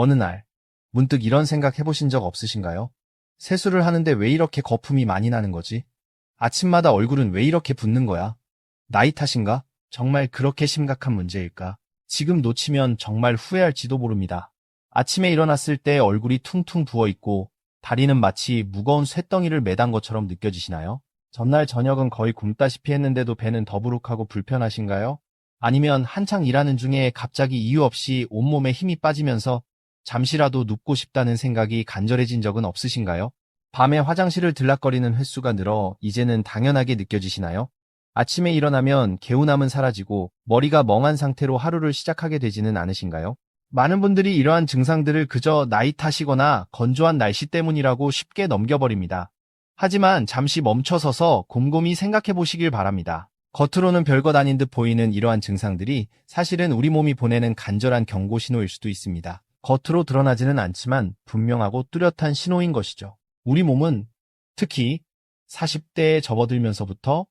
어느 날, 문득 이런 생각 해보신 적 없으신가요? 세수를 하는데 왜 이렇게 거품이 많이 나는 거지? 아침마다 얼굴은 왜 이렇게 붓는 거야? 나이 탓인가? 정말 그렇게 심각한 문제일까? 지금 놓치면 정말 후회할지도 모릅니다. 아침에 일어났을 때 얼굴이 퉁퉁 부어있고 다리는 마치 무거운 쇳덩이를 매단 것처럼 느껴지시나요? 전날 저녁은 거의 굶다시피 했는데도 배는 더부룩하고 불편하신가요? 아니면 한창 일하는 중에 갑자기 이유 없이 온몸에 힘이 빠지면서 잠시라도 눕고 싶다는 생각이 간절해진 적은 없으신가요? 밤에 화장실을 들락거리는 횟수가 늘어 이제는 당연하게 느껴지시나요? 아침에 일어나면 개운함은 사라지고 머리가 멍한 상태로 하루를 시작하게 되지는 않으신가요? 많은 분들이 이러한 증상들을 그저 나이 탓이거나 건조한 날씨 때문이라고 쉽게 넘겨버립니다. 하지만 잠시 멈춰서서 곰곰이 생각해 보시길 바랍니다. 겉으로는 별것 아닌 듯 보이는 이러한 증상들이 사실은 우리 몸이 보내는 간절한 경고 신호일 수도 있습니다. 겉으로 드러나지는 않지만 분명하고 뚜렷한 신호인 것이죠. 우리 몸은 특히 40대에 접어들면서부터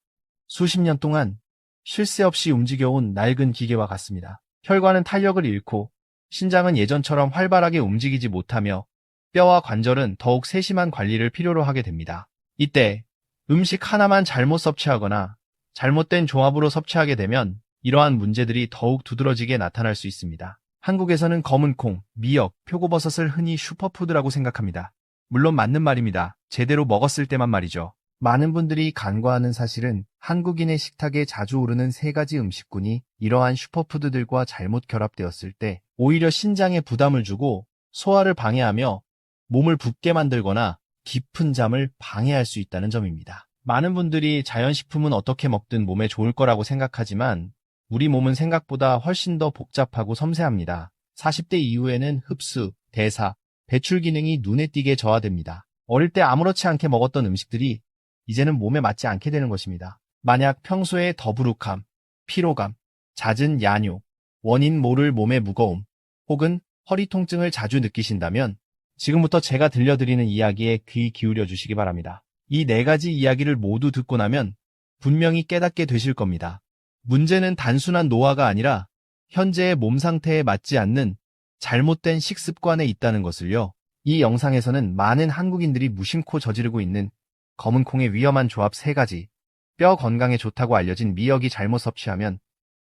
수십 년 동안 쉴 새 없이 움직여온 낡은 기계와 같습니다. 혈관은 탄력을 잃고 신장은 예전처럼 활발하게 움직이지 못하며 뼈와 관절은 더욱 세심한 관리를 필요로 하게 됩니다. 이때 음식 하나만 잘못 섭취하거나 잘못된 조합으로 섭취하게 되면 이러한 문제들이 더욱 두드러지게 나타날 수 있습니다. 한국에서는 검은 콩, 미역, 표고버섯을 흔히 슈퍼푸드라고 생각합니다. 물론 맞는 말입니다. 제대로 먹었을 때만 말이죠. 많은 분들이 간과하는 사실은 한국인의 식탁에 자주 오르는 세 가지 음식군이 이러한 슈퍼푸드들과 잘못 결합되었을 때 오히려 신장에 부담을 주고 소화를 방해하며 몸을 붓게 만들거나 깊은 잠을 방해할 수 있다는 점입니다. 많은 분들이 자연식품은 어떻게 먹든 몸에 좋을 거라고 생각하지만 우리 몸은 생각보다 훨씬 더 복잡하고 섬세합니다. 40대 이후에는 흡수, 대사, 배출 기능이 눈에 띄게 저하됩니다. 어릴 때 아무렇지 않게 먹었던 음식들이 이제는 몸에 맞지 않게 되는 것입니다. 만약 평소에 더부룩함, 피로감, 잦은 야뇨, 원인 모를 몸의 무거움, 혹은 허리 통증을 자주 느끼신다면 지금부터 제가 들려드리는 이야기에 귀 기울여 주시기 바랍니다. 이 네 가지 이야기를 모두 듣고 나면 분명히 깨닫게 되실 겁니다. 문제는 단순한 노화가 아니라 현재의 몸 상태에 맞지 않는 잘못된 식습관에 있다는 것을요. 이 영상에서는 많은 한국인들이 무심코 저지르고 있는 검은 콩의 위험한 조합 세 가지, 뼈 건강에 좋다고 알려진 미역이 잘못 섭취하면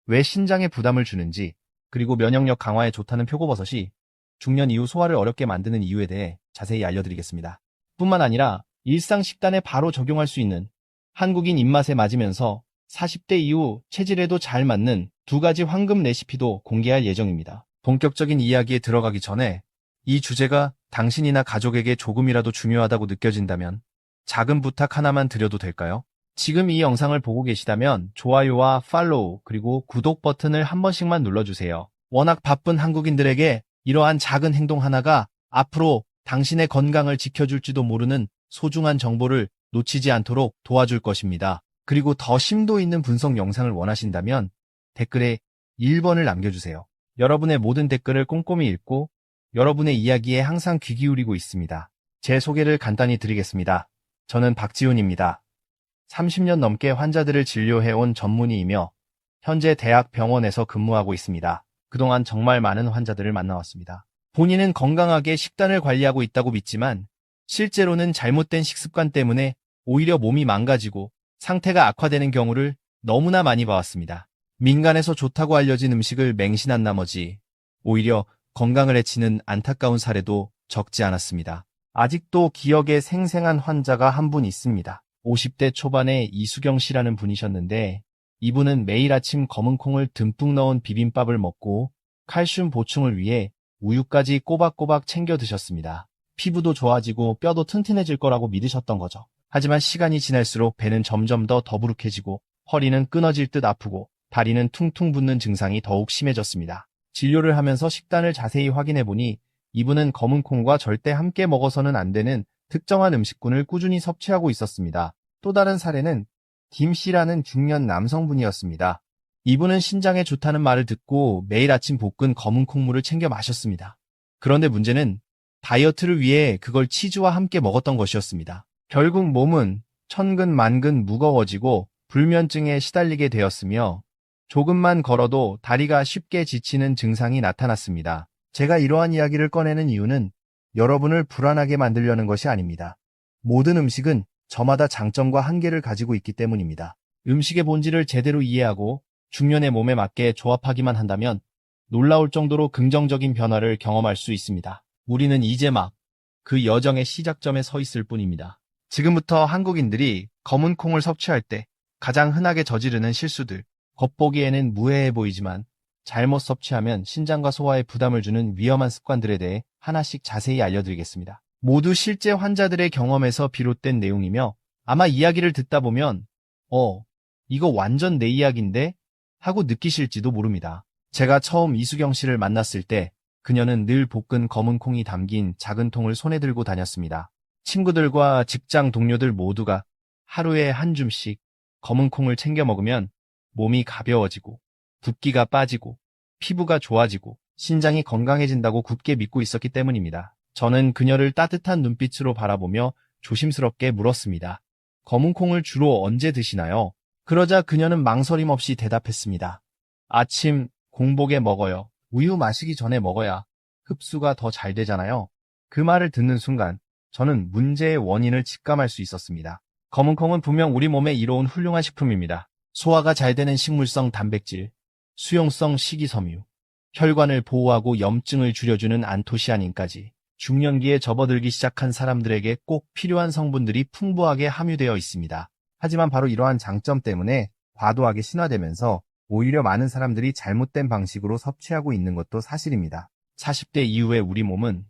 왜 신장에 부담을 주는지, 그리고 면역력 강화에 좋다는 표고버섯이 중년 이후 소화를 어렵게 만드는 이유에 대해 자세히 알려드리겠습니다. 뿐만 아니라 일상 식단에 바로 적용할 수 있는 한국인 입맛에 맞으면서 40대 이후 체질에도 잘 맞는 두 가지 황금 레시피도 공개할 예정입니다. 본격적인 이야기에 들어가기 전에 이 주제가 당신이나 가족에게 조금이라도 중요하다고 느껴진다면 작은 부탁 하나만 드려도 될까요? 지금 이 영상을 보고 계시다면 좋아요와 팔로우 그리고 구독 버튼을 한 번씩만 눌러주세요. 워낙 바쁜 한국인들에게 이러한 작은 행동 하나가 앞으로 당신의 건강을 지켜줄지도 모르는 소중한 정보를 놓치지 않도록 도와줄 것입니다. 그리고 더 심도 있는 분석 영상을 원하신다면 댓글에 1번을 남겨주세요. 여러분의 모든 댓글을 꼼꼼히 읽고 여러분의 이야기에 항상 귀 기울이고 있습니다. 제 소개를 간단히 드리겠습니다. 저는 박지훈입니다. 30년 넘게 환자들을 진료해온 전문의이며 현재 대학 병원에서 근무하고 있습니다. 그동안 정말 많은 환자들을 만나왔습니다. 본인은 건강하게 식단을 관리하고 있다고 믿지만 실제로는 잘못된 식습관 때문에 오히려 몸이 망가지고 상태가 악화되는 경우를 너무나 많이 봐왔습니다. 민간에서 좋다고 알려진 음식을 맹신한 나머지 오히려 건강을 해치는 안타까운 사례도 적지 않았습니다. 아직도 기억에 생생한 환자가 한 분 있습니다. 50대 초반의 이수경 씨라는 분이셨는데 이분은 매일 아침 검은 콩을 듬뿍 넣은 비빔밥을 먹고 칼슘 보충을 위해 우유까지 꼬박꼬박 챙겨 드셨습니다. 피부도 좋아지고 뼈도 튼튼해질 거라고 믿으셨던 거죠. 하지만 시간이 지날수록 배는 점점 더 더부룩해지고 허리는 끊어질 듯 아프고 다리는 퉁퉁 붓는 증상이 더욱 심해졌습니다. 진료를 하면서 식단을 자세히 확인해 보니 이분은 검은 콩과 절대 함께 먹어서는 안 되는 특정한 음식군을 꾸준히 섭취하고 있었습니다. 또 다른 사례는 김 씨라는 중년 남성분이었습니다. 이분은 신장에 좋다는 말을 듣고 매일 아침 볶은 검은 콩물을 챙겨 마셨습니다. 그런데 문제는 다이어트를 위해 그걸 치즈와 함께 먹었던 것이었습니다. 결국 몸은 천근 만근 무거워지고 불면증에 시달리게 되었으며 조금만 걸어도 다리가 쉽게 지치는 증상이 나타났습니다. 제가 이러한 이야기를 꺼내는 이유는 여러분을 불안하게 만들려는 것이 아닙니다. 모든 음식은 저마다 장점과 한계를 가지고 있기 때문입니다. 음식의 본질을 제대로 이해하고 중년의 몸에 맞게 조합하기만 한다면 놀라울 정도로 긍정적인 변화를 경험할 수 있습니다. 우리는 이제 막 그 여정의 시작점에 서 있을 뿐입니다. 지금부터 한국인들이 검은 콩을 섭취할 때 가장 흔하게 저지르는 실수들, 겉보기에는 무해해 보이지만 잘못 섭취하면 신장과 소화에 부담을 주는 위험한 습관들에 대해 하나씩 자세히 알려드리겠습니다. 모두 실제 환자들의 경험에서 비롯된 내용이며 아마 이야기를 듣다 보면 어, 이거 완전 내 이야기인데? 하고 느끼실지도 모릅니다. 제가 처음 이수경 씨를 만났을 때 그녀는 늘 볶은 검은 콩이 담긴 작은 통을 손에 들고 다녔습니다. 친구들과 직장 동료들 모두가 하루에 한 줌씩 검은 콩을 챙겨 먹으면 몸이 가벼워지고 붓기가 빠지고 피부가 좋아지고 신장이 건강해진다고 굳게 믿고 있었기 때문입니다. 저는 그녀를 따뜻한 눈빛으로 바라보며 조심스럽게 물었습니다. 검은 콩을 주로 언제 드시나요? 그러자 그녀는 망설임 없이 대답했습니다. 아침 공복에 먹어요. 우유 마시기 전에 먹어야 흡수가 더 잘 되잖아요. 그 말을 듣는 순간 저는 문제의 원인을 직감할 수 있었습니다. 검은 콩은 분명 우리 몸에 이로운 훌륭한 식품입니다. 소화가 잘 되는 식물성 단백질, 수용성 식이섬유, 혈관을 보호하고 염증을 줄여주는 안토시아닌까지 중년기에 접어들기 시작한 사람들에게 꼭 필요한 성분들이 풍부하게 함유되어 있습니다. 하지만 바로 이러한 장점 때문에 과도하게 신화되면서 오히려 많은 사람들이 잘못된 방식으로 섭취하고 있는 것도 사실입니다. 40대 이후에 우리 몸은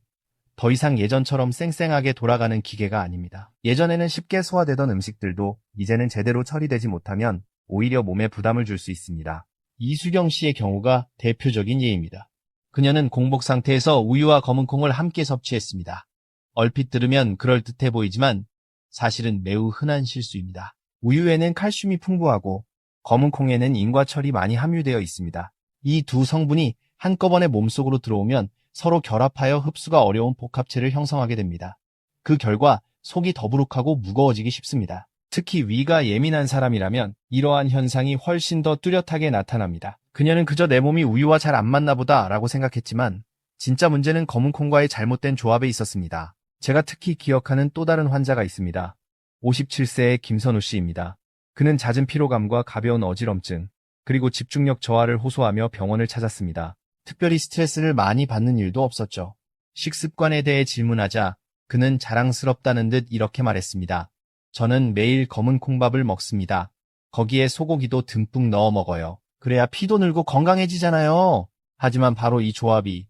더 이상 예전처럼 쌩쌩하게 돌아가는 기계가 아닙니다. 예전에는 쉽게 소화되던 음식들도 이제는 제대로 처리되지 못하면 오히려 몸에 부담을 줄 수 있습니다. 이수경 씨의 경우가 대표적인 예입니다. 그녀는 공복 상태에서 우유와 검은 콩을 함께 섭취했습니다. 얼핏 들으면 그럴듯해 보이지만 사실은 매우 흔한 실수입니다. 우유에는 칼슘이 풍부하고 검은 콩에는 인과철이 많이 함유되어 있습니다. 이 두 성분이 한꺼번에 몸속으로 들어오면 서로 결합하여 흡수가 어려운 복합체를 형성하게 됩니다. 그 결과 속이 더부룩하고 무거워지기 쉽습니다. 특히 위가 예민한 사람이라면 이러한 현상이 훨씬 더 뚜렷하게 나타납니다. 그녀는 그저 내 몸이 우유와 잘 안 맞나 보다 라고 생각했지만 진짜 문제는 검은 콩과의 잘못된 조합에 있었습니다. 제가 특히 기억하는 또 다른 환자가 있습니다. 57세의 김선우 씨입니다. 그는 잦은 피로감과 가벼운 어지럼증, 그리고 집중력 저하를 호소하며 병원을 찾았습니다. 특별히 스트레스를 많이 받는 일도 없었죠. 식습관에 대해 질문하자 그는 자랑스럽다는 듯 이렇게 말했습니다. 저는 매일 검은 콩밥을 먹습니다. 거기에 소고기도 듬뿍 넣어 먹어요. 그래야 피도 늘고 건강해지잖아요. 하지만 바로 이 조합이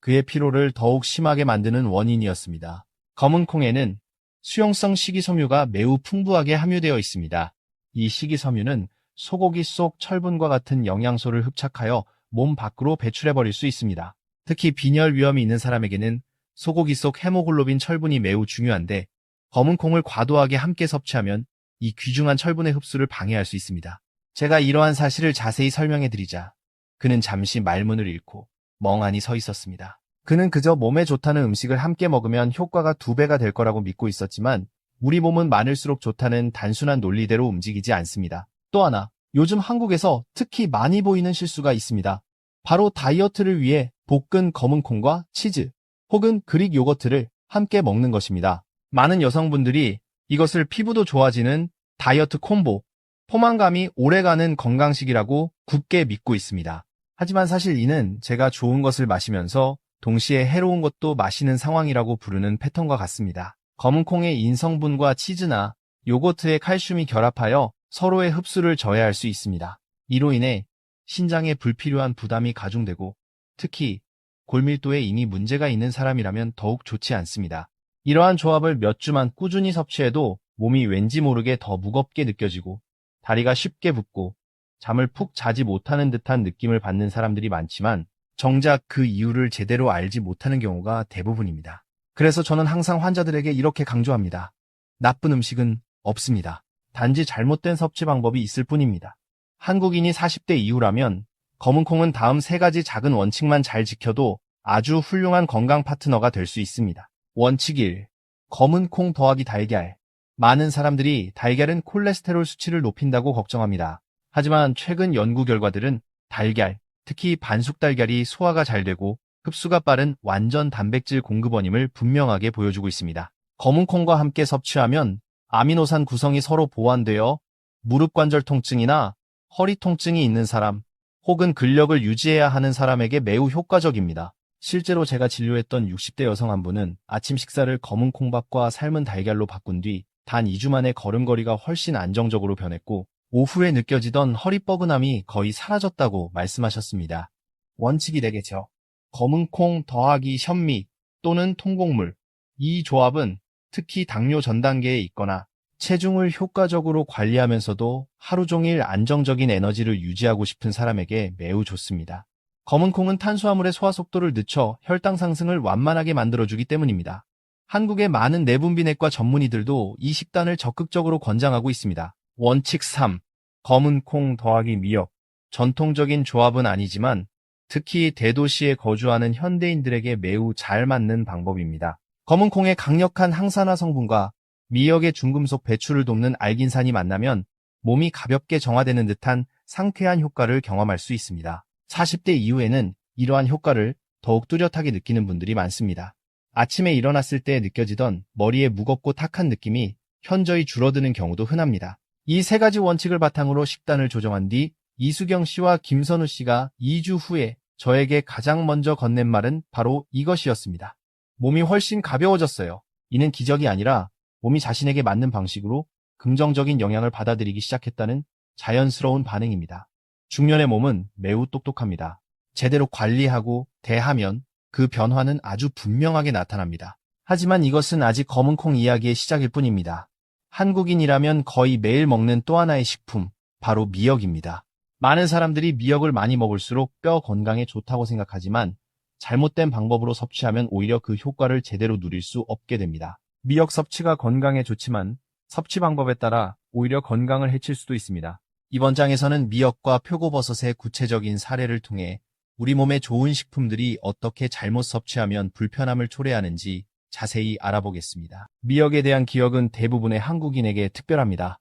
그의 피로를 더욱 심하게 만드는 원인이었습니다. 검은 콩에는 수용성 식이섬유가 매우 풍부하게 함유되어 있습니다. 이 식이섬유는 소고기 속 철분과 같은 영양소를 흡착하여 몸 밖으로 배출해버릴 수 있습니다. 특히 빈혈 위험이 있는 사람에게는 소고기 속 헤모글로빈 철분이 매우 중요한데 검은 콩을 과도하게 함께 섭취하면 이 귀중한 철분의 흡수를 방해할 수 있습니다. 제가 이러한 사실을 자세히 설명해 드리자 그는 잠시 말문을 잃고 멍하니 서 있었습니다. 그는 그저 몸에 좋다는 음식을 함께 먹으면 효과가 두 배가 될 거라고 믿고 있었지만 우리 몸은 많을수록 좋다는 단순한 논리대로 움직이지 않습니다. 또 하나, 요즘 한국에서 특히 많이 보이는 실수가 있습니다. 바로 다이어트를 위해 볶은 검은 콩과 치즈 혹은 그릭 요거트를 함께 먹는 것입니다. 많은 여성분들이 이것을 피부도 좋아지는 다이어트 콤보, 포만감이 오래가는 건강식이라고 굳게 믿고 있습니다. 하지만 사실 이는 제가 좋은 것을 마시면서 동시에 해로운 것도 마시는 상황이라고 부르는 패턴과 같습니다. 검은 콩의 인성분과 치즈나 요거트의 칼슘이 결합하여 서로의 흡수를 저해할 수 있습니다. 이로 인해 신장에 불필요한 부담이 가중되고 특히 골밀도에 이미 문제가 있는 사람이라면 더욱 좋지 않습니다. 이러한 조합을 몇 주만 꾸준히 섭취해도 몸이 왠지 모르게 더 무겁게 느껴지고 다리가 쉽게 붓고 잠을 푹 자지 못하는 듯한 느낌을 받는 사람들이 많지만 정작 그 이유를 제대로 알지 못하는 경우가 대부분입니다. 그래서 저는 항상 환자들에게 이렇게 강조합니다. 나쁜 음식은 없습니다. 단지 잘못된 섭취 방법이 있을 뿐입니다. 한국인이 40대 이후라면 검은 콩은 다음 세 가지 작은 원칙만 잘 지켜도 아주 훌륭한 건강 파트너가 될 수 있습니다. 원칙 1. 검은 콩 더하기 달걀. 많은 사람들이 달걀은 콜레스테롤 수치를 높인다고 걱정합니다. 하지만 최근 연구 결과들은 달걀, 특히 반숙 달걀이 소화가 잘 되고 흡수가 빠른 완전 단백질 공급원임을 분명하게 보여주고 있습니다. 검은 콩과 함께 섭취하면 아미노산 구성이 서로 보완되어 무릎 관절 통증이나 허리 통증이 있는 사람 혹은 근력을 유지해야 하는 사람에게 매우 효과적입니다. 실제로 제가 진료했던 60대 여성 한 분은 아침 식사를 검은 콩밥과 삶은 달걀로 바꾼 뒤 단 2주 만에 걸음걸이가 훨씬 안정적으로 변했고 오후에 느껴지던 허리 뻐근함이 거의 사라졌다고 말씀하셨습니다. 원칙이 되겠죠. 검은 콩 더하기 현미 또는 통곡물. 이 조합은 특히 당뇨 전 단계에 있거나 체중을 효과적으로 관리하면서도 하루 종일 안정적인 에너지를 유지하고 싶은 사람에게 매우 좋습니다. 검은 콩은 탄수화물의 소화 속도를 늦춰 혈당 상승을 완만하게 만들어주기 때문입니다. 한국의 많은 내분비내과 전문의들도 이 식단을 적극적으로 권장하고 있습니다. 원칙 3. 검은 콩 더하기 미역. 전통적인 조합은 아니지만 특히 대도시에 거주하는 현대인들에게 매우 잘 맞는 방법입니다. 검은 콩의 강력한 항산화 성분과 미역의 중금속 배출을 돕는 알긴산이 만나면 몸이 가볍게 정화되는 듯한 상쾌한 효과를 경험할 수 있습니다. 40대 이후에는 이러한 효과를 더욱 뚜렷하게 느끼는 분들이 많습니다. 아침에 일어났을 때 느껴지던 머리에 무겁고 탁한 느낌이 현저히 줄어드는 경우도 흔합니다. 이 세 가지 원칙을 바탕으로 식단을 조정한 뒤 이수경 씨와 김선우 씨가 2주 후에 저에게 가장 먼저 건넨 말은 바로 이것이었습니다. 몸이 훨씬 가벼워졌어요. 이는 기적이 아니라 몸이 자신에게 맞는 방식으로 긍정적인 영향을 받아들이기 시작했다는 자연스러운 반응입니다. 중년의 몸은 매우 똑똑합니다. 제대로 관리하고 대하면 그 변화는 아주 분명하게 나타납니다. 하지만 이것은 아직 검은 콩 이야기의 시작일 뿐입니다. 한국인이라면 거의 매일 먹는 또 하나의 식품, 바로 미역입니다. 많은 사람들이 미역을 많이 먹을수록 뼈 건강에 좋다고 생각하지만 잘못된 방법으로 섭취하면 오히려 그 효과를 제대로 누릴 수 없게 됩니다. 미역 섭취가 건강에 좋지만 섭취 방법에 따라 오히려 건강을 해칠 수도 있습니다. 이번 장에서는 미역과 표고버섯의 구체적인 사례를 통해 우리 몸에 좋은 식품들이 어떻게 잘못 섭취하면 불편함을 초래하는지 자세히 알아보겠습니다. 미역에 대한 기억은 대부분의 한국인에게 특별합니다.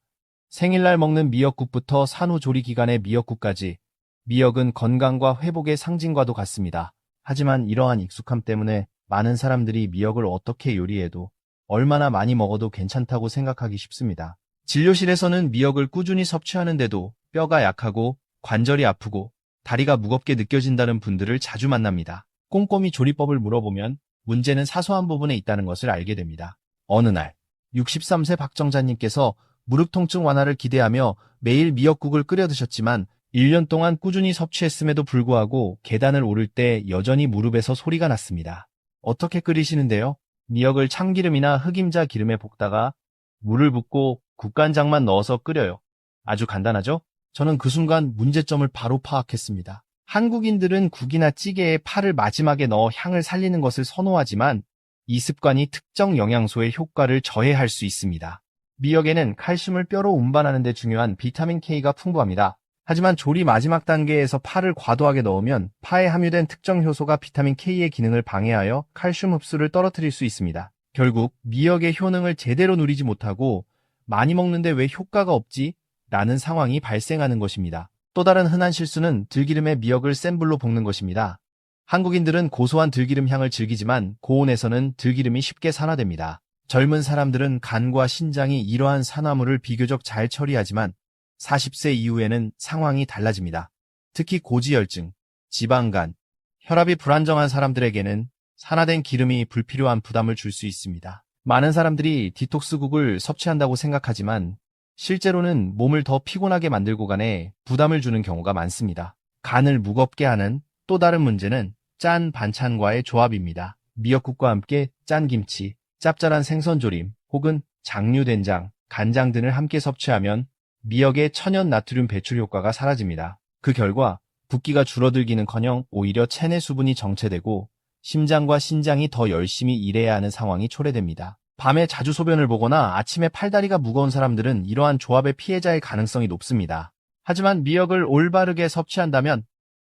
생일날 먹는 미역국부터 산후조리 기간의 미역국까지 미역은 건강과 회복의 상징과도 같습니다. 하지만 이러한 익숙함 때문에 많은 사람들이 미역을 어떻게 요리해도 얼마나 많이 먹어도 괜찮다고 생각하기 쉽습니다. 진료실에서는 미역을 꾸준히 섭취하는데도 뼈가 약하고 관절이 아프고 다리가 무겁게 느껴진다는 분들을 자주 만납니다. 꼼꼼히 조리법을 물어보면 문제는 사소한 부분에 있다는 것을 알게 됩니다. 어느 날 63세 박정자님께서 무릎 통증 완화를 기대하며 매일 미역국을 끓여 드셨지만 1년 동안 꾸준히 섭취했음에도 불구하고 계단을 오를 때 여전히 무릎에서 소리가 났습니다. 어떻게 끓이시는데요? 미역을 참기름이나 흑임자 기름에 볶다가 물을 붓고 국간장만 넣어서 끓여요. 아주 간단하죠? 저는 그 순간 문제점을 바로 파악했습니다. 한국인들은 국이나 찌개에 파를 마지막에 넣어 향을 살리는 것을 선호하지만 이 습관이 특정 영양소의 효과를 저해할 수 있습니다. 미역에는 칼슘을 뼈로 운반하는 데 중요한 비타민 K가 풍부합니다. 하지만 조리 마지막 단계에서 파를 과도하게 넣으면 파에 함유된 특정 효소가 비타민 K의 기능을 방해하여 칼슘 흡수를 떨어뜨릴 수 있습니다. 결국 미역의 효능을 제대로 누리지 못하고 많이 먹는데 왜 효과가 없지? 라는 상황이 발생하는 것입니다. 또 다른 흔한 실수는 들기름에 미역을 센 불로 볶는 것입니다. 한국인들은 고소한 들기름 향을 즐기지만 고온에서는 들기름이 쉽게 산화됩니다. 젊은 사람들은 간과 신장이 이러한 산화물을 비교적 잘 처리하지만 40세 이후에는 상황이 달라집니다. 특히 고지혈증, 지방간, 혈압이 불안정한 사람들에게는 산화된 기름이 불필요한 부담을 줄 수 있습니다. 많은 사람들이 디톡스국을 섭취한다고 생각하지만 실제로는 몸을 더 피곤하게 만들고 간에 부담을 주는 경우가 많습니다. 간을 무겁게 하는 또 다른 문제는 짠 반찬과의 조합입니다. 미역국과 함께 짠 김치, 짭짤한 생선조림 혹은 장류된장, 간장 등을 함께 섭취하면 미역의 천연 나트륨 배출 효과가 사라집니다. 그 결과 붓기가 줄어들기는커녕 오히려 체내 수분이 정체되고 심장과 신장이 더 열심히 일해야 하는 상황이 초래됩니다. 밤에 자주 소변을 보거나 아침에 팔다리가 무거운 사람들은 이러한 조합의 피해자일 가능성이 높습니다. 하지만 미역을 올바르게 섭취한다면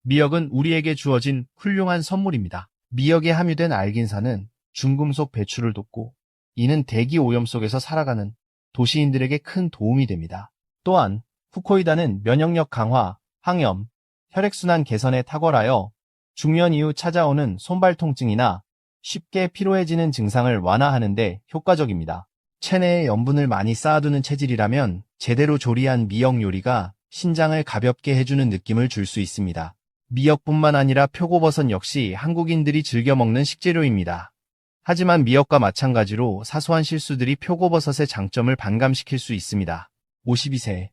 미역은 우리에게 주어진 훌륭한 선물입니다. 미역에 함유된 알긴산은 중금속 배출을 돕고 이는 대기 오염 속에서 살아가는 도시인들에게 큰 도움이 됩니다. 또한 후코이다는 면역력 강화, 항염, 혈액순환 개선에 탁월하여 중년 이후 찾아오는 손발 통증이나 쉽게 피로해지는 증상을 완화하는 데 효과적입니다. 체내에 염분을 많이 쌓아두는 체질이라면 제대로 조리한 미역 요리가 신장을 가볍게 해주는 느낌을 줄 수 있습니다. 미역뿐만 아니라 표고버섯 역시 한국인들이 즐겨 먹는 식재료입니다. 하지만 미역과 마찬가지로 사소한 실수들이 표고버섯의 장점을 반감시킬 수 있습니다. 52세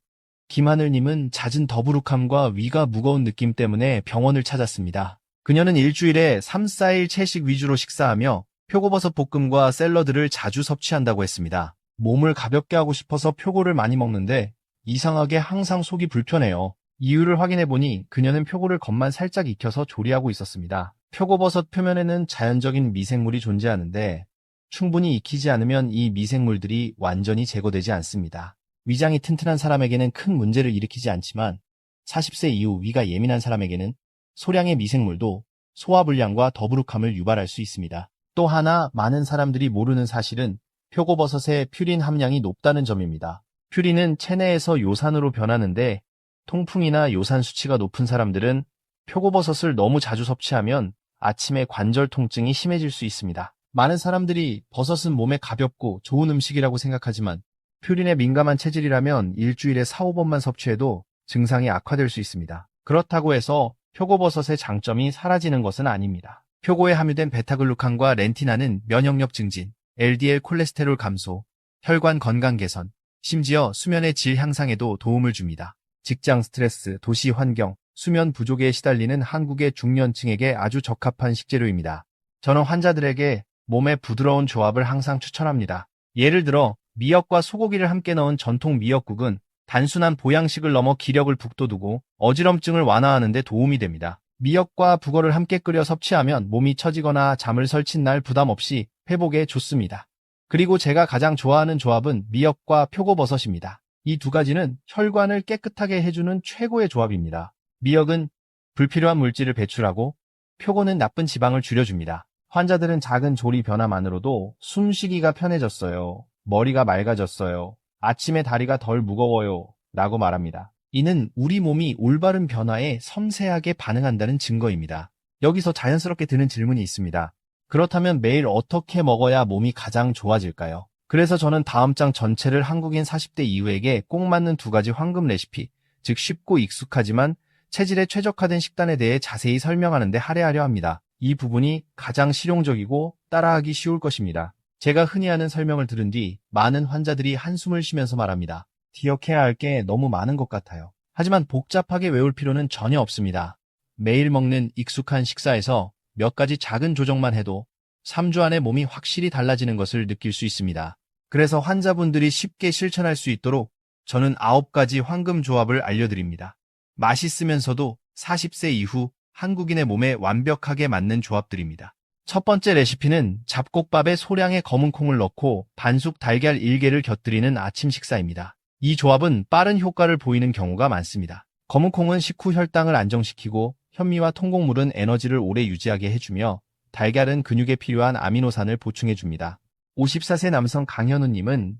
김하늘님은 잦은 더부룩함과 위가 무거운 느낌 때문에 병원을 찾았습니다. 그녀는 일주일에 3, 4일 채식 위주로 식사하며 표고버섯 볶음과 샐러드를 자주 섭취한다고 했습니다. 몸을 가볍게 하고 싶어서 표고를 많이 먹는데 이상하게 항상 속이 불편해요. 이유를 확인해보니 그녀는 표고를 겉만 살짝 익혀서 조리하고 있었습니다. 표고버섯 표면에는 자연적인 미생물이 존재하는데 충분히 익히지 않으면 이 미생물들이 완전히 제거되지 않습니다. 위장이 튼튼한 사람에게는 큰 문제를 일으키지 않지만 40세 이후 위가 예민한 사람에게는 소량의 미생물도 소화불량과 더부룩함을 유발할 수 있습니다. 또 하나 많은 사람들이 모르는 사실은 표고버섯의 퓨린 함량이 높다는 점입니다. 퓨린은 체내에서 요산으로 변하는데 통풍이나 요산 수치가 높은 사람들은 표고버섯을 너무 자주 섭취하면 아침에 관절 통증이 심해질 수 있습니다. 많은 사람들이 버섯은 몸에 가볍고 좋은 음식이라고 생각하지만 퓨린에 민감한 체질이라면 일주일에 4, 5번만 섭취해도 증상이 악화될 수 있습니다. 그렇다고 해서 표고버섯의 장점이 사라지는 것은 아닙니다. 표고에 함유된 베타글루칸과 렌티나는 면역력 증진, LDL 콜레스테롤 감소, 혈관 건강 개선, 심지어 수면의 질 향상에도 도움을 줍니다. 직장 스트레스, 도시 환경, 수면 부족에 시달리는 한국의 중년층에게 아주 적합한 식재료입니다. 저는 환자들에게 몸에 부드러운 조합을 항상 추천합니다. 예를 들어 미역과 소고기를 함께 넣은 전통 미역국은 단순한 보양식을 넘어 기력을 북돋우고 어지럼증을 완화하는 데 도움이 됩니다. 미역과 북어를 함께 끓여 섭취하면 몸이 처지거나 잠을 설친 날 부담 없이 회복에 좋습니다. 그리고 제가 가장 좋아하는 조합은 미역과 표고버섯입니다. 이 두 가지는 혈관을 깨끗하게 해주는 최고의 조합입니다. 미역은 불필요한 물질을 배출하고 표고는 나쁜 지방을 줄여줍니다. 환자들은 작은 조리 변화만으로도 숨쉬기가 편해졌어요. 머리가 맑아졌어요. 아침에 다리가 덜 무거워요. 라고 말합니다. 이는 우리 몸이 올바른 변화에 섬세하게 반응한다는 증거입니다. 여기서 자연스럽게 드는 질문이 있습니다. 그렇다면 매일 어떻게 먹어야 몸이 가장 좋아질까요? 그래서 저는 다음 장 전체를 한국인 40대 이후에게 꼭 맞는 두 가지 황금 레시피, 즉 쉽고 익숙하지만 체질에 최적화된 식단에 대해 자세히 설명하는데 할애하려 합니다. 이 부분이 가장 실용적이고 따라하기 쉬울 것입니다. 제가 흔히 하는 설명을 들은 뒤 많은 환자들이 한숨을 쉬면서 말합니다. 기억해야 할 게 너무 많은 것 같아요. 하지만 복잡하게 외울 필요는 전혀 없습니다. 매일 먹는 익숙한 식사에서 몇 가지 작은 조정만 해도 3주 안에 몸이 확실히 달라지는 것을 느낄 수 있습니다. 그래서 환자분들이 쉽게 실천할 수 있도록 저는 9가지 황금 조합을 알려드립니다. 맛있으면서도 40세 이후 한국인의 몸에 완벽하게 맞는 조합들입니다. 첫 번째 레시피는 잡곡밥에 소량의 검은 콩을 넣고 반숙 달걀 1개를 곁들이는 아침 식사입니다. 이 조합은 빠른 효과를 보이는 경우가 많습니다. 검은 콩은 식후 혈당을 안정시키고 현미와 통곡물은 에너지를 오래 유지하게 해주며 달걀은 근육에 필요한 아미노산을 보충해줍니다. 54세 남성 강현우님은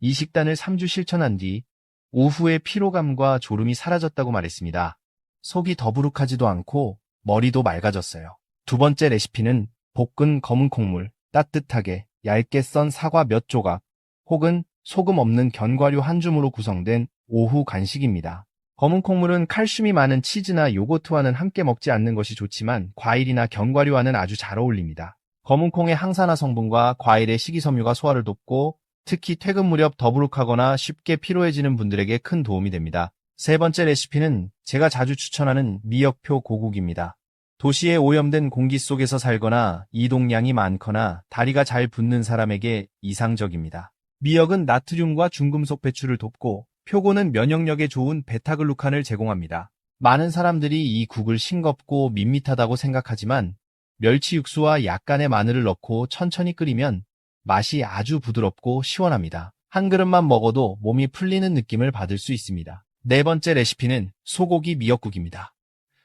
이 식단을 3주 실천한 뒤 오후에 피로감과 졸음이 사라졌다고 말했습니다. 속이 더부룩하지도 않고 머리도 맑아졌어요. 두 번째 레시피는 볶은 검은 콩물, 따뜻하게 얇게 썬 사과 몇 조각, 혹은 소금 없는 견과류 한 줌으로 구성된 오후 간식입니다. 검은 콩물은 칼슘이 많은 치즈나 요거트와는 함께 먹지 않는 것이 좋지만 과일이나 견과류와는 아주 잘 어울립니다. 검은 콩의 항산화 성분과 과일의 식이섬유가 소화를 돕고 특히 퇴근 무렵 더부룩하거나 쉽게 피로해지는 분들에게 큰 도움이 됩니다. 세 번째 레시피는 제가 자주 추천하는 미역표 고국입니다. 도시에 오염된 공기 속에서 살거나 이동량이 많거나 다리가 잘 붓는 사람에게 이상적입니다. 미역은 나트륨과 중금속 배출을 돕고 표고는 면역력에 좋은 베타글루칸을 제공합니다. 많은 사람들이 이 국을 싱겁고 밋밋하다고 생각하지만 멸치 육수와 약간의 마늘을 넣고 천천히 끓이면 맛이 아주 부드럽고 시원합니다. 한 그릇만 먹어도 몸이 풀리는 느낌을 받을 수 있습니다. 네 번째 레시피는 소고기 미역국입니다.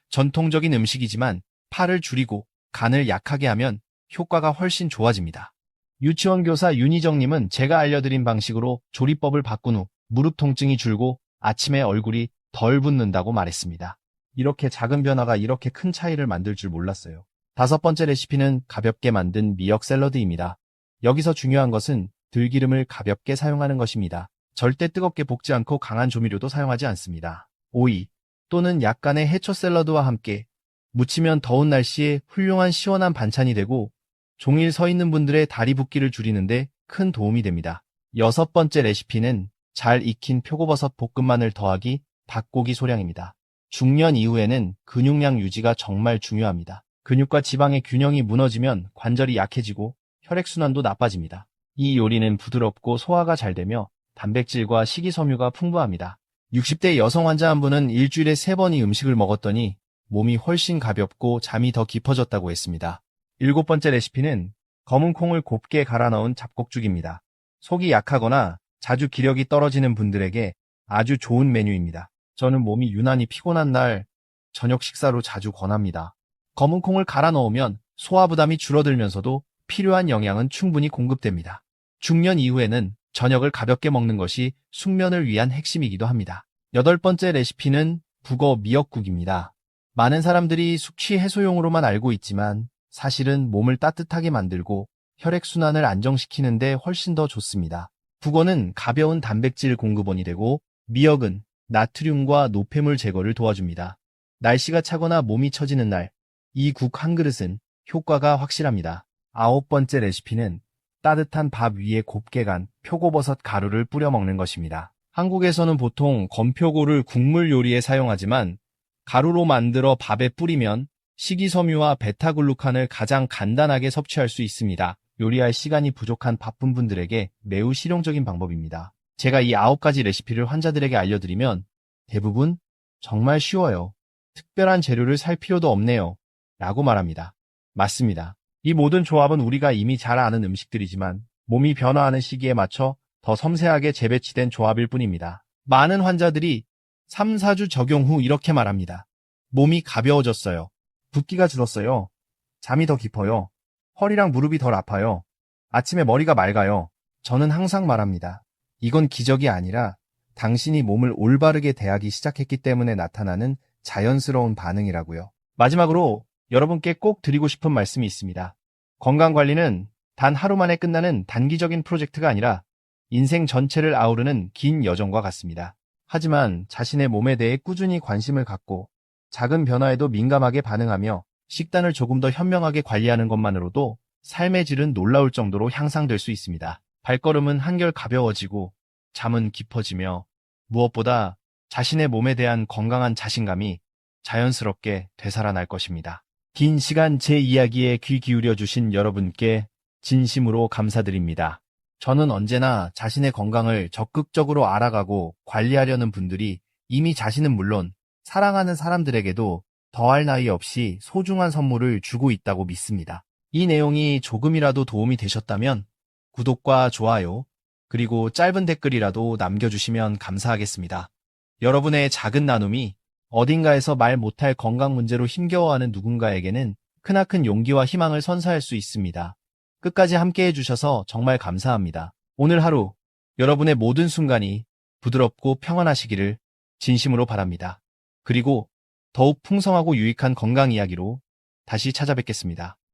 전통적인 음식이지만 팔을 줄이고 간을 약하게 하면 효과가 훨씬 좋아집니다. 유치원 교사 윤희정님은 제가 알려드린 방식으로 조리법을 바꾼 후 무릎 통증이 줄고 아침에 얼굴이 덜 붓는다고 말했습니다. 이렇게 작은 변화가 이렇게 큰 차이를 만들 줄 몰랐어요. 다섯 번째 레시피는 가볍게 만든 미역 샐러드입니다. 여기서 중요한 것은 들기름을 가볍게 사용하는 것입니다. 절대 뜨겁게 볶지 않고 강한 조미료도 사용하지 않습니다. 오이 또는 약간의 해초 샐러드와 함께 무치면 더운 날씨에 훌륭한 시원한 반찬이 되고 종일 서 있는 분들의 다리 붓기를 줄이는데 큰 도움이 됩니다. 여섯 번째 레시피는 잘 익힌 표고버섯 볶음마늘 더하기 닭고기 소량입니다. 중년 이후에는 근육량 유지가 정말 중요합니다. 근육과 지방의 균형이 무너지면 관절이 약해지고 혈액순환도 나빠집니다. 이 요리는 부드럽고 소화가 잘 되며 단백질과 식이섬유가 풍부합니다. 60대 여성 환자 한 분은 일주일에 3번이 음식을 먹었더니 몸이 훨씬 가볍고 잠이 더 깊어졌다고 했습니다. 일곱 번째 레시피는 검은 콩을 곱게 갈아 넣은 잡곡죽입니다. 속이 약하거나 자주 기력이 떨어지는 분들에게 아주 좋은 메뉴입니다. 저는 몸이 유난히 피곤한 날 저녁 식사로 자주 권합니다. 검은 콩을 갈아 넣으면 소화 부담이 줄어들면서도 필요한 영양은 충분히 공급됩니다. 중년 이후에는 저녁을 가볍게 먹는 것이 숙면을 위한 핵심이기도 합니다. 여덟 번째 레시피는 북어 미역국입니다. 많은 사람들이 숙취 해소용으로만 알고 있지만 사실은 몸을 따뜻하게 만들고 혈액순환을 안정시키는데 훨씬 더 좋습니다. 북어는 가벼운 단백질 공급원이 되고 미역은 나트륨과 노폐물 제거를 도와줍니다. 날씨가 차거나 몸이 처지는 날, 이 국 한 그릇은 효과가 확실합니다. 아홉 번째 레시피는 따뜻한 밥 위에 곱게 간 표고버섯 가루를 뿌려 먹는 것입니다. 한국에서는 보통 건표고를 국물 요리에 사용하지만 가루로 만들어 밥에 뿌리면 식이섬유와 베타글루칸을 가장 간단하게 섭취할 수 있습니다. 요리할 시간이 부족한 바쁜 분들에게 매우 실용적인 방법입니다. 제가 이 아홉 가지 레시피를 환자들에게 알려드리면 대부분 정말 쉬워요. 특별한 재료를 살 필요도 없네요. 라고 말합니다. 맞습니다. 이 모든 조합은 우리가 이미 잘 아는 음식들이지만 몸이 변화하는 시기에 맞춰 더 섬세하게 재배치된 조합일 뿐입니다. 많은 환자들이 3, 4주 적용 후 이렇게 말합니다. 몸이 가벼워졌어요. 붓기가 줄었어요. 잠이 더 깊어요. 허리랑 무릎이 덜 아파요. 아침에 머리가 맑아요. 저는 항상 말합니다. 이건 기적이 아니라 당신이 몸을 올바르게 대하기 시작했기 때문에 나타나는 자연스러운 반응이라고요. 마지막으로 여러분께 꼭 드리고 싶은 말씀이 있습니다. 건강관리는 단 하루 만에 끝나는 단기적인 프로젝트가 아니라 인생 전체를 아우르는 긴 여정과 같습니다. 하지만 자신의 몸에 대해 꾸준히 관심을 갖고 작은 변화에도 민감하게 반응하며 식단을 조금 더 현명하게 관리하는 것만으로도 삶의 질은 놀라울 정도로 향상될 수 있습니다. 발걸음은 한결 가벼워지고 잠은 깊어지며 무엇보다 자신의 몸에 대한 건강한 자신감이 자연스럽게 되살아날 것입니다. 긴 시간 제 이야기에 귀 기울여 주신 여러분께 진심으로 감사드립니다. 저는 언제나 자신의 건강을 적극적으로 알아가고 관리하려는 분들이 이미 자신은 물론 사랑하는 사람들에게도 더할 나위 없이 소중한 선물을 주고 있다고 믿습니다. 이 내용이 조금이라도 도움이 되셨다면 구독과 좋아요, 그리고 짧은 댓글이라도 남겨주시면 감사하겠습니다. 여러분의 작은 나눔이 어딘가에서 말 못할 건강 문제로 힘겨워하는 누군가에게는 크나큰 용기와 희망을 선사할 수 있습니다. 끝까지 함께 해 주셔서 정말 감사합니다. 오늘 하루 여러분의 모든 순간이 부드럽고 평안하시기를 진심으로 바랍니다. 그리고 더욱 풍성하고 유익한 건강 이야기로 다시 찾아뵙겠습니다.